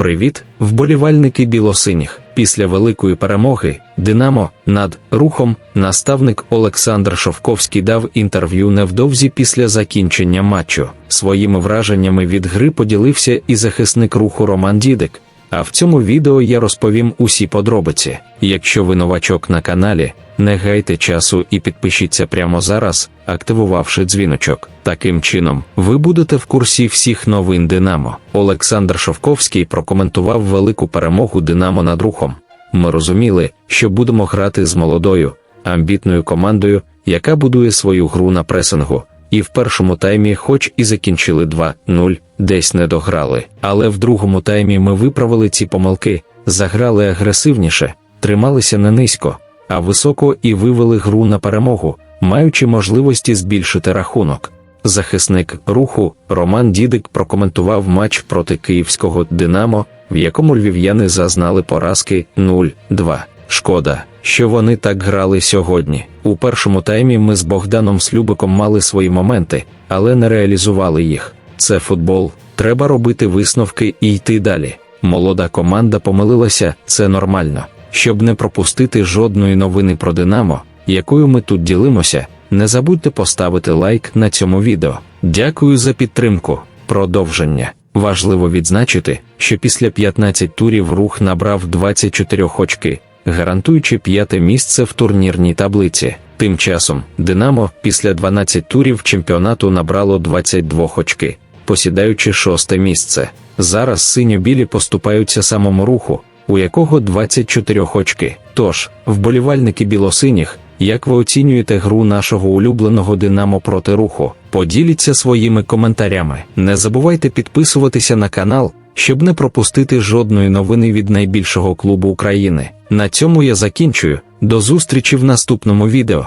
Привіт, вболівальники білосиніх. Після великої перемоги Динамо над рухом наставник Олександр Шовковський дав інтерв'ю невдовзі після закінчення матчу. Своїми враженнями від гри поділився і захисник руху Роман Дідик. А в цьому відео я розповім усі подробиці. Якщо ви новачок на каналі, не гайте часу і підпишіться прямо зараз, активувавши дзвіночок. Таким чином, ви будете в курсі всіх новин Динамо. Олександр Шовковський прокоментував велику перемогу Динамо над рухом. Ми розуміли, що будемо грати з молодою, амбітною командою, яка будує свою гру на пресингу. І в першому таймі, хоч і закінчили 2-0, десь не дограли. Але в другому таймі ми виправили ці помилки, заграли агресивніше, трималися не низько, а високо і вивели гру на перемогу, маючи можливості збільшити рахунок. Захисник руху Роман Дідик прокоментував матч проти київського Динамо, в якому львів'яни зазнали поразки 0-2. Шкода, що вони так грали сьогодні. У першому таймі ми з Богданом Слюбиком мали свої моменти, але не реалізували їх. Це футбол, треба робити висновки і йти далі. Молода команда помилилася, це нормально. Щоб не пропустити жодної новини про Динамо, якою ми тут ділимося, не забудьте поставити лайк на цьому відео. Дякую за підтримку. Продовження. Важливо відзначити, що після 15 турів рух набрав 24 очки, гарантуючи п'яте місце в турнірній таблиці. Тим часом Динамо після 12 турів чемпіонату набрало 22 очки, посідаючи шосте місце. Зараз синьо-білі поступаються самому руху, у якого 24 очки. Тож, вболівальники білосиніх, як ви оцінюєте гру нашого улюбленого Динамо проти руху? Поділіться своїми коментарями. Не забувайте підписуватися на канал, щоб не пропустити жодної новини від найбільшого клубу України. На цьому я закінчую. До зустрічі в наступному відео.